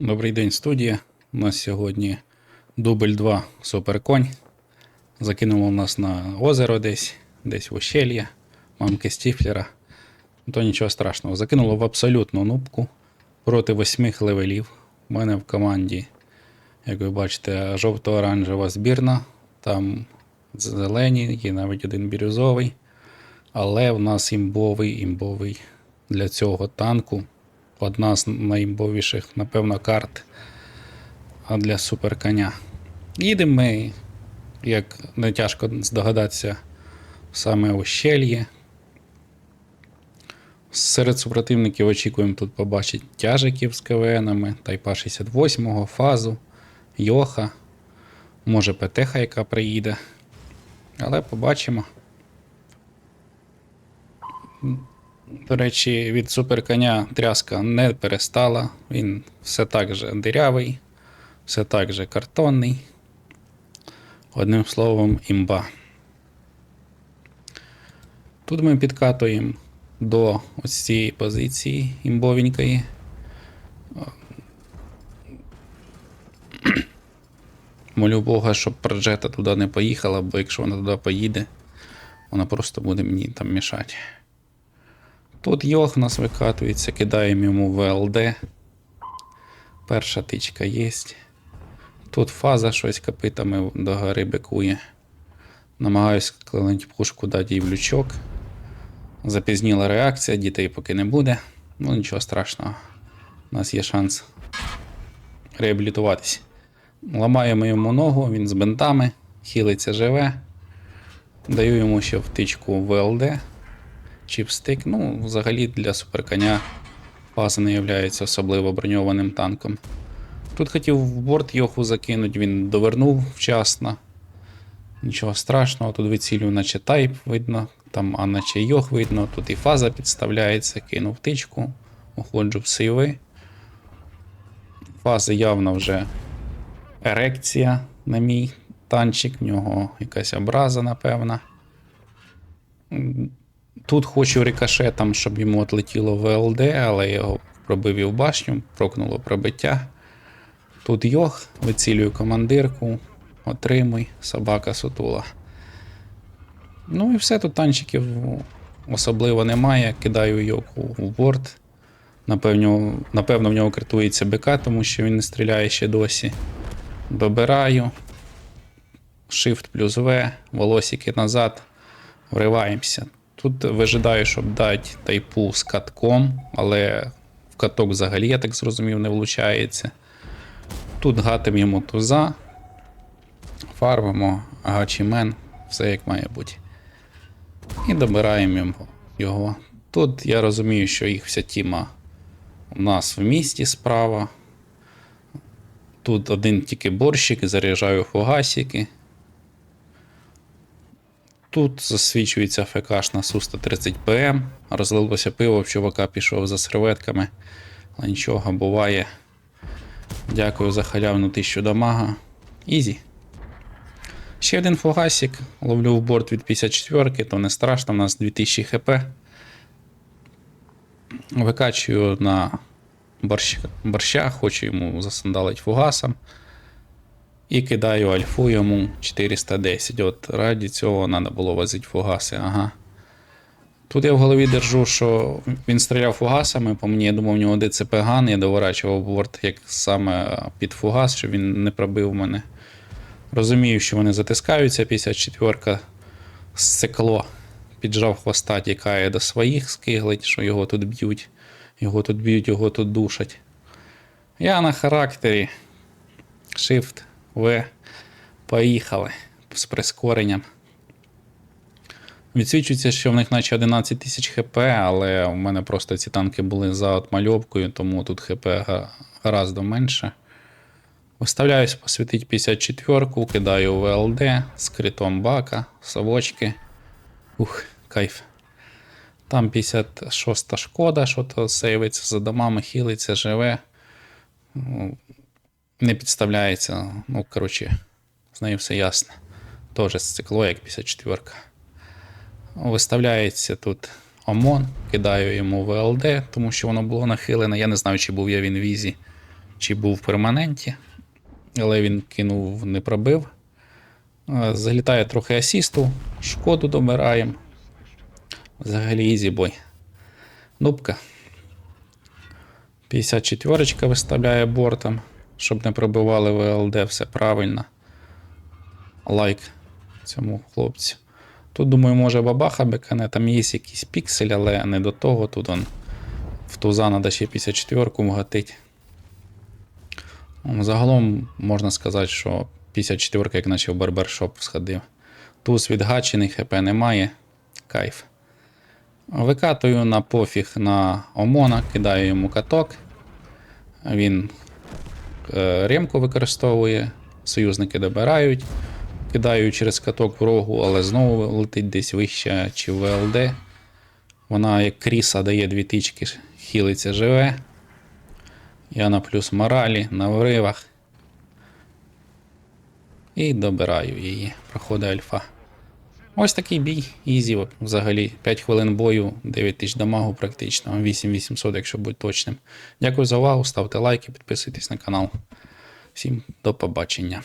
Добрий день, студія. У нас сьогодні дубль 2 суперконь. Закинуло нас на озеро десь, десь в ущельє, мамки Стіфлера. То нічого страшного. Закинуло в абсолютну нубку проти восьмих левелів. У мене в команді, як ви бачите, жовто-оранжева збірна. Там зелені, є навіть один бірюзовий. Але в нас імбовий, імбовий для цього танку. Одна з найімбовіших, напевно, карт для суперконя. Їдемо ми, як не тяжко здогадатися, саме ущельє. Серед супротивників очікуємо тут побачити тяжиків з КВНами, Тайпа 68, фазу, Йоха, може ПТХ, яка приїде. Але побачимо. До речі, від суперконя тряска не перестала. Він все так же дирявий, все так же картонний. Одним словом, імба. Тут ми підкатуємо до ось цієї позиції імбовенької. Молю Бога, щоб проджета туди не поїхала, бо якщо вона туди поїде, вона просто буде мені там мішати. Тут Йох нас викатується, кидаємо йому ВЛД. Перша тичка є. Тут фаза щось копитами до гори бикує. Намагаюсь клинити пушку дати їй в лючок. Запізніла реакція, дітей поки не буде. Ну нічого страшного. У нас є шанс реабілітуватись. Ламаємо йому ногу, він з бинтами, хілиться живе. Даю йому ще втичку ВЛД чіпстик. Ну, взагалі для суперконя фаза не є особливо броньованим танком. Тут хотів в борт Йоху закинути, він довернув вчасно. Нічого страшного, тут вицілюю, наче тайп видно, там, а наче Йох видно, тут і фаза підставляється, кинув тичку, уходжу в сейви. Фаза явно вже ерекція на мій танчик, в нього якась образа, напевно. Тут хочу рикошетом, щоб йому отлетіло ВЛД, але його пробив і в башню, прокнуло пробиття. Тут йох, вицілюю командирку, отримуй, собака сутула. Ну і все, тут танчиків особливо немає. Кидаю йоку в борт. Напевно, напевно, в нього критується БК, тому що він не стріляє ще досі. Добираю. Shift плюс V, волосики назад, вриваємося. Тут вижидаю, щоб дати тайпу з катком, але в каток взагалі, я так зрозумів, не влучається. Тут гатимо йому туза, фармимо агачімен, все як має бути. І добираємо його. Тут я розумію, що їх вся тіма у нас в місті справа. Тут один тільки борщик, заряджаю фугасики. Тут засвічується ФКш на Су-130 ПМ. Розлилося пиво, в чувака пішов за серветками. Але нічого, буває. Дякую за халявну тисячу дамага. Ізі. Ще один фугасик. Ловлю в борт від 54-ки, то не страшно, у нас 2000 хп. Викачую на борщ... борща, хочу йому засандалить фугасом. І кидаю альфу йому 410. От раді цього треба було возити фугаси. Ага. Тут я в голові держу, що він стріляв фугасами, по мені я думав, у нього ДЦП ган, я доворачував борт як саме під фугас, щоб він не пробив мене. Розумію, що вони затискаються, 54-ка стекло. Піджав хвоста, тікає до своїх, скиглить, що його тут б'ють. Його тут б'ють, його тут душать. Я на характері. Shift, В. Поїхали з прискоренням. Відсвічується, що в них наче 11 тисяч хп, але у мене просто ці танки були за отмальовкою, тому тут хп гораздо менше. Виставляюсь посвітить 54-ку, кидаю ВЛД з критом бака, совочки. Ух, кайф. Там 56 шкода, що то сейвиться за домами, хілиться, живе. Не підставляється. Ну, коротше, з нею все ясно. Теж стекло, як 54. Виставляється тут ОМОН, кидаю йому ВЛД, тому що воно було нахилене. Я не знаю, чи був я в інвізі. чи був в перманенті, але він кинув, не пробив. Е, Залітає трохи асісту, шкоду добираємо. Взагалі ізі бой. Нубка. 54 виставляє бортом, щоб не пробивали ВЛД, все правильно. Лайк цьому хлопцю. Тут, думаю, може бабаха бекане, там є якийсь піксель, але не до того. Тут он в туза треба ще 54-ку вгатить. Ну, Загалом можна сказати, що 54 як наче в барбершоп сходив. Туз відгачений, ХП немає. Кайф. Викатую на пофіг на Омона, кидаю йому каток. Він е, ремку використовує, союзники добирають. Кидаю через каток в рогу, але знову летить десь вище чи ВЛД. Вона як кріса дає дві тички, хілиться живе. Я на плюс моралі, на вривах. І добираю її. Проходить альфа. Ось такий бій. Ізі взагалі. 5 хвилин бою, 9 тисяч дамагу практично, 8800, якщо бути точним. Дякую за увагу, ставте лайки, підписуйтесь на канал. Всім до побачення.